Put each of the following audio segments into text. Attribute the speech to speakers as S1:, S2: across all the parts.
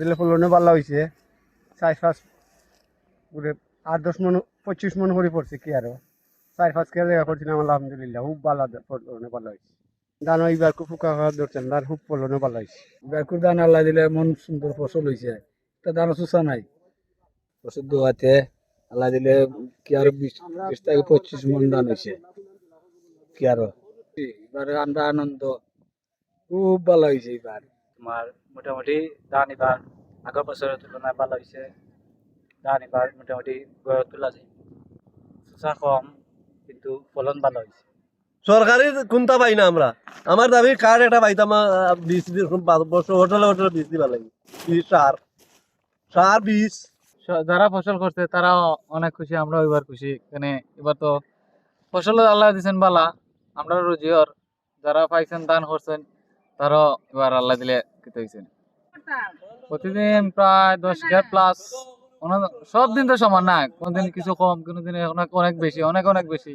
S1: দিলে ফলনে ভালো হয়েছে চার পাঁচ পুরে আট দশ মন, পঁচিশ মন করে পড়ছে কি আরও। চার পাঁচ কেজি জায়গা করছিলাম আলহামদুলিল্লাহ, খুব ভালো ফলনে ভালো হয়েছে ধান এইবার খুব ফুকা খাওয়া ধরছেন ধান খুব ফলনে ভালো হয়েছে
S2: বেকুর ধান আল্লাহ দিলে মন সুন্দর ফসল হয়েছে তা ধান সুসা নাই। ফসল দোয়াতে আল্লাহ দিলে কি আরও বিশ থেকে পঁচিশ মন ধান হয়েছে কি আরও। এবারে আমরা আনন্দ। খুব ভালো হয়েছে এবার।
S3: তোমার মোটামুটি ধান এবার আগের বছরের তুলনায় ভালো হয়েছে। ধান এবার মোটামুটি গড়ে তোলা যায়। সুসা কম কিন্তু ফলন ভালো হয়েছে।
S4: সরকারি কোনটা পাই না আমরা? আমার দাবি কার একটা পাইতাম বছর হোটেলে হোটেলে বীজ দিবা লাগে। সার? সার বীজ।
S5: যারা ফসল করছে তারা অনেক খুশি আমরাও এবার খুশি। এখানে এবার তো ফসল আল্লাহ দিছেন বালা। আমরা রুজিওর যারা পাইছেন দান করছেন তারাও এবার আল্লাহ দিলে কিতে হয়েছেন প্রতিদিন প্রায় দশ কেয়ার প্লাস সব দিন তো সমান না কোনদিন কিছু কম কোনোদিন অনেক অনেক বেশি অনেক অনেক বেশি।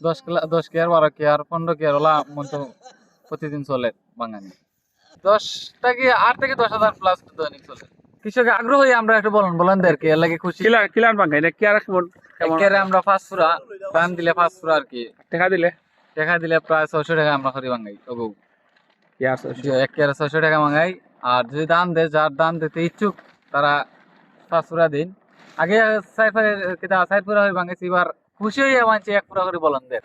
S5: দশ দশ কেয়ার বারো কেয়ার পনেরো কেয়ার ওলা মন তো প্রতিদিন চলে বাঙালি। দশ থেকে আট থেকে দশ হাজার প্লাস দৈনিক চলে। কৃষকের আগ্রহী আমরা একটু বলুন বলেন দেরকে এর লাগে খুশি।
S6: কিলার কিলার কি আর কেমন কেমন
S5: একেবারে আমরা পাঁচ ফুরা দাম দিলে পাঁচ ফুরা আর কি।
S6: দেখা দিলে?
S5: টাকা দিলে প্রায় ছয়শো টাকা আমরা খরি বাঙাই
S6: তবু এক
S5: কেয়ার ছয়শো টাকা মাঙাই আর যদি দাম দেয় যার দাম দিতে ইচ্ছুক তারা পাঁচ দিন। আগে সাইফার কিতা সাইড ফুরা হয়ে ভাঙেছি এবার খুশি হয়ে মানছি এক পুরা করে বলেন দের